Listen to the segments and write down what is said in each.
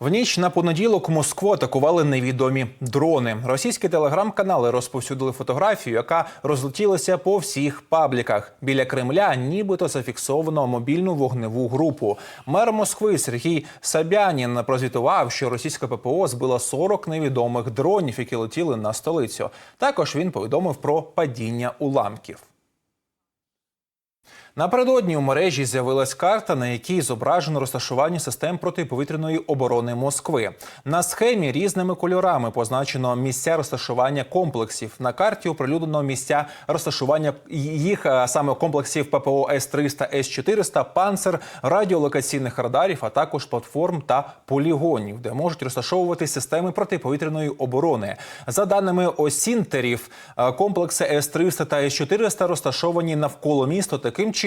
В ніч на понеділок Москву атакували невідомі дрони. Російські телеграм-канали розповсюдили фотографію, яка розлетілася по всіх пабліках. Біля Кремля нібито зафіксовано мобільну вогневу групу. Мер Москви Сергій Сабянін прозвітував, що російська ППО збила 40 невідомих дронів, які летіли на столицю. Також він повідомив про падіння уламків. Напередодні у мережі з'явилась карта, на якій зображено розташування систем протиповітряної оборони Москви. На схемі різними кольорами позначено місця розташування комплексів. На карті оприлюднено місця розташування їх а саме комплексів ППО С-300, С-400, панцер, радіолокаційних радарів, а також платформ та полігонів, де можуть розташовувати системи протиповітряної оборони. За даними осінтерів, е, комплекси С-300 та С-400 розташовані навколо міста таким чином,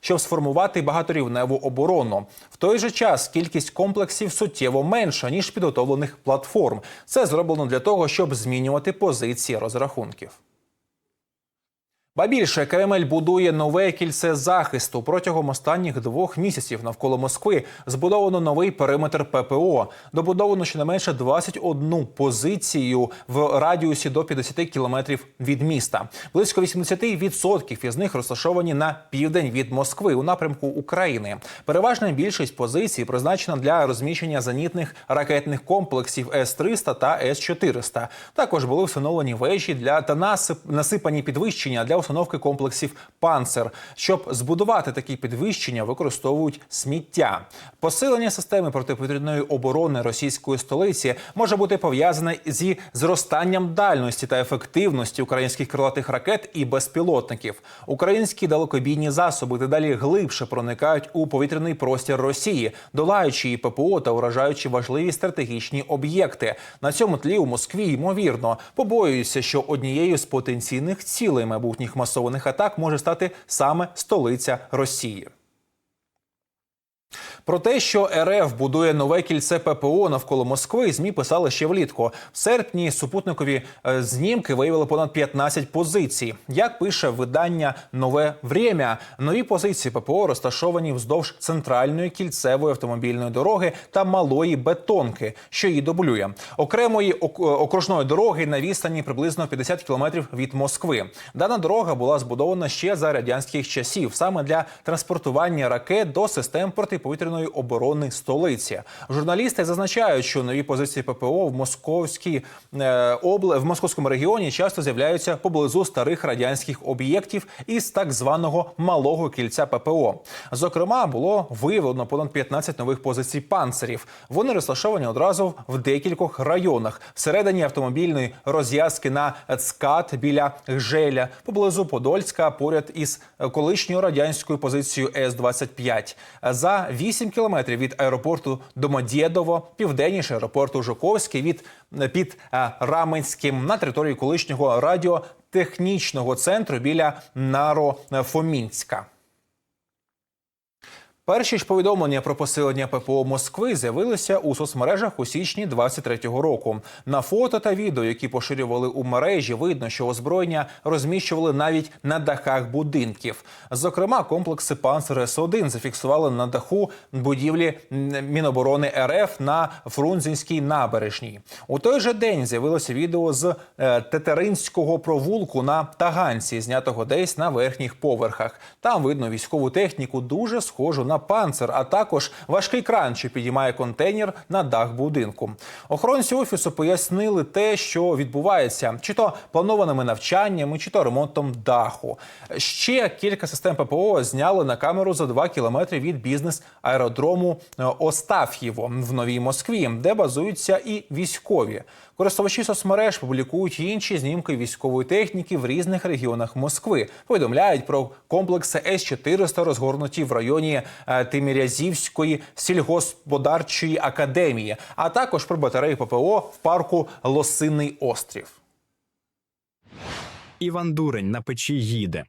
щоб сформувати багаторівневу оборону. В той же час кількість комплексів суттєво менша ніж підготовлених платформ. Це зроблено для того, щоб змінювати позиції розрахунків. Ба більше Кремль будує нове кільце захисту протягом останніх двох місяців навколо Москви. Збудовано новий периметр ППО. Добудовано щонайменше 21 позицію в радіусі до 50 кілометрів від міста. Близько 80% із них розташовані на південь від Москви у напрямку України. Переважна більшість позицій призначена для розміщення зенітних ракетних комплексів С-300 та С-400. Також були встановлені вежі для та насип, насипані підвищення для установки комплексів «Панцер». Щоб збудувати такі підвищення, використовують сміття. Посилення системи протиповітряної оборони російської столиці може бути пов'язане зі зростанням дальності та ефективності українських крилатих ракет і безпілотників. Українські далекобійні засоби дедалі глибше проникають у повітряний простір Росії, долаючи її ППО та уражаючи важливі стратегічні об'єкти. На цьому тлі у Москві ймовірно побоюються, що однією з потенційних цілей майбутніх масованих атак може стати саме столиця Росії. Про те, що РФ будує нове кільце ППО навколо Москви, змі писали ще влітку. В серпні супутникові е, знімки виявили понад 15 позицій. Як пише видання Нове Время, нові позиції ППО розташовані вздовж центральної кільцевої автомобільної дороги та малої бетонки, що її дублює. Окремої ок- окружної дороги на відстані приблизно 50 кілометрів від Москви. Дана дорога була збудована ще за радянських часів, саме для транспортування ракет до систем протиповітряної оборони столиці. Журналісти зазначають, що нові позиції ППО в московській е, обле в московському регіоні часто з'являються поблизу старих радянських об'єктів із так званого малого кільця ППО. Зокрема, було виявлено понад 15 нових позицій панцерів. Вони розташовані одразу в декількох районах всередині автомобільної розв'язки на ЦКАТ біля Гжеля, поблизу Подольська, поряд із колишньою радянською позицією С-25. За 8 кілометрів від аеропорту Домодєдово, південніше аеропорту Жуковський від під е, Раменським на території колишнього радіотехнічного центру біля Наро-Фомінська. Перші ж повідомлення про посилення ППО Москви з'явилися у соцмережах у січні 23-го року. На фото та відео, які поширювали у мережі, видно, що озброєння розміщували навіть на дахах будинків. Зокрема, комплекси «Панцер С-1» зафіксували на даху будівлі Міноборони РФ на Фрунзенській набережній. У той же день з'явилося відео з е, Тетеринського провулку на Таганці, знятого десь на верхніх поверхах. Там видно військову техніку, дуже схожу на панцер, а також важкий кран, що підіймає контейнер на дах будинку. Охоронці офісу пояснили те, що відбувається, чи то планованими навчаннями, чи то ремонтом даху. Ще кілька систем ППО зняли на камеру за 2 кілометри від бізнес-аеродрому е, Остаф'єво в Новій Москві, де базуються і військові. Користувачі соцмереж публікують інші знімки військової техніки в різних регіонах Москви. Повідомляють про комплекси С-400, розгорнуті в районі е, Тимірязівської сільгосподарчої академії, а також про батареї ППО в парку Лосиний острів. Іван Дурень на печі їде.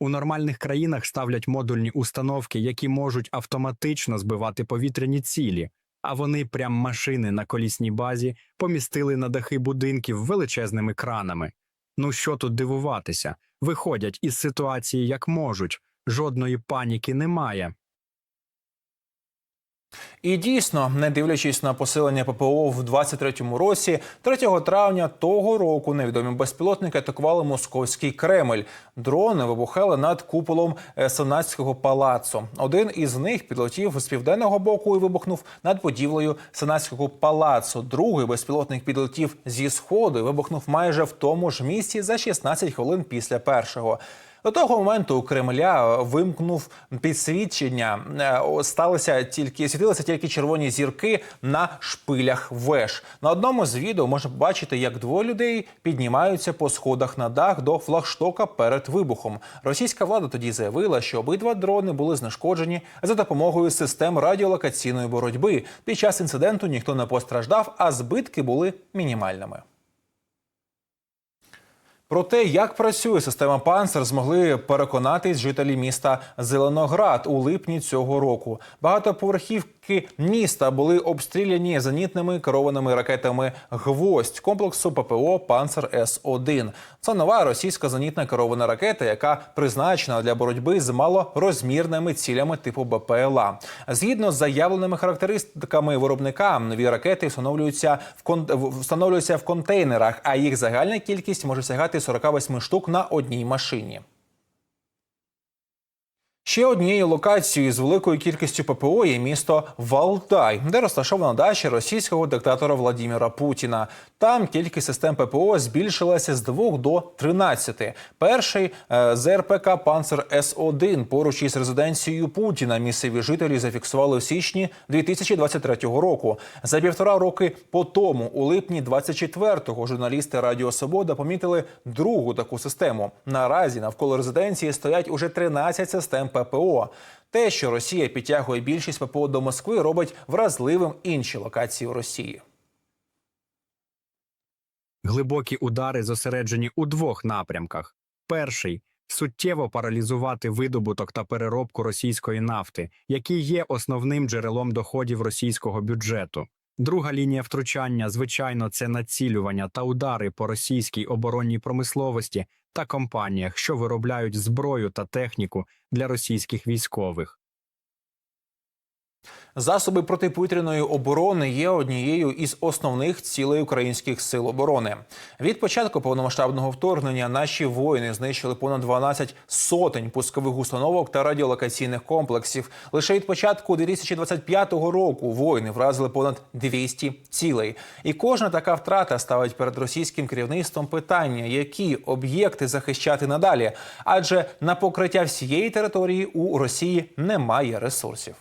У нормальних країнах ставлять модульні установки, які можуть автоматично збивати повітряні цілі, а вони прям машини на колісній базі помістили на дахи будинків величезними кранами. Ну що тут дивуватися? Виходять із ситуації як можуть, жодної паніки немає. І дійсно, не дивлячись на посилення ППО в 23-му році, 3 травня того року невідомі безпілотники атакували московський Кремль. Дрони вибухали над куполом Сенатського палацу. Один із них підлетів з південного боку і вибухнув над будівлею Сенатського палацу. Другий безпілотник підлетів зі сходу і вибухнув майже в тому ж місці за 16 хвилин після першого. До того моменту у Кремля вимкнув підсвідчення. Е, Сталося тільки світилися тільки червоні зірки на шпилях веж. На одному з відео можна побачити, як двоє людей піднімаються по сходах на дах до флагштока перед вибухом. Російська влада тоді заявила, що обидва дрони були знешкоджені за допомогою систем радіолокаційної боротьби. Під час інциденту ніхто не постраждав, а збитки були мінімальними. Про те, як працює система «Панцер», змогли переконатись жителі міста Зеленоград у липні цього року. Багатоповерхівки міста були обстріляні зенітними керованими ракетами «Гвоздь» комплексу ППО «Панцер С-1». Це нова російська зенітна керована ракета, яка призначена для боротьби з малорозмірними цілями типу БПЛА. Згідно з заявленими характеристиками виробника, нові ракети встановлюються в кон... встановлюються в контейнерах, а їх загальна кількість може сягати 48 штук на одній машині. Ще однією локацією з великою кількістю ППО є місто Валдай, де розташована дача російського диктатора Владіміра Путіна. Там кількість систем ППО збільшилася з 2 до 13. Перший е, з РПК Панцер С-1 поруч із резиденцією Путіна. Місцеві жителі зафіксували в січні 2023 року. За півтора роки по тому, у липні 24-го, журналісти Радіо Свобода помітили другу таку систему. Наразі навколо резиденції стоять уже 13 систем ППО. Те, що Росія підтягує більшість ППО до Москви, робить вразливим інші локації у Росії. Глибокі удари зосереджені у двох напрямках: перший суттєво паралізувати видобуток та переробку російської нафти, які є основним джерелом доходів російського бюджету. Друга лінія втручання, звичайно, це націлювання та удари по російській оборонній промисловості та компаніях, що виробляють зброю та техніку для російських військових. Засоби протиповітряної оборони є однією із основних цілей українських сил оборони. Від початку повномасштабного вторгнення наші воїни знищили понад 12 сотень пускових установок та радіолокаційних комплексів. Лише від початку 2025 року воїни вразили понад 200 цілей. І кожна така втрата ставить перед російським керівництвом питання, які об'єкти захищати надалі, адже на покриття всієї території у Росії немає ресурсів.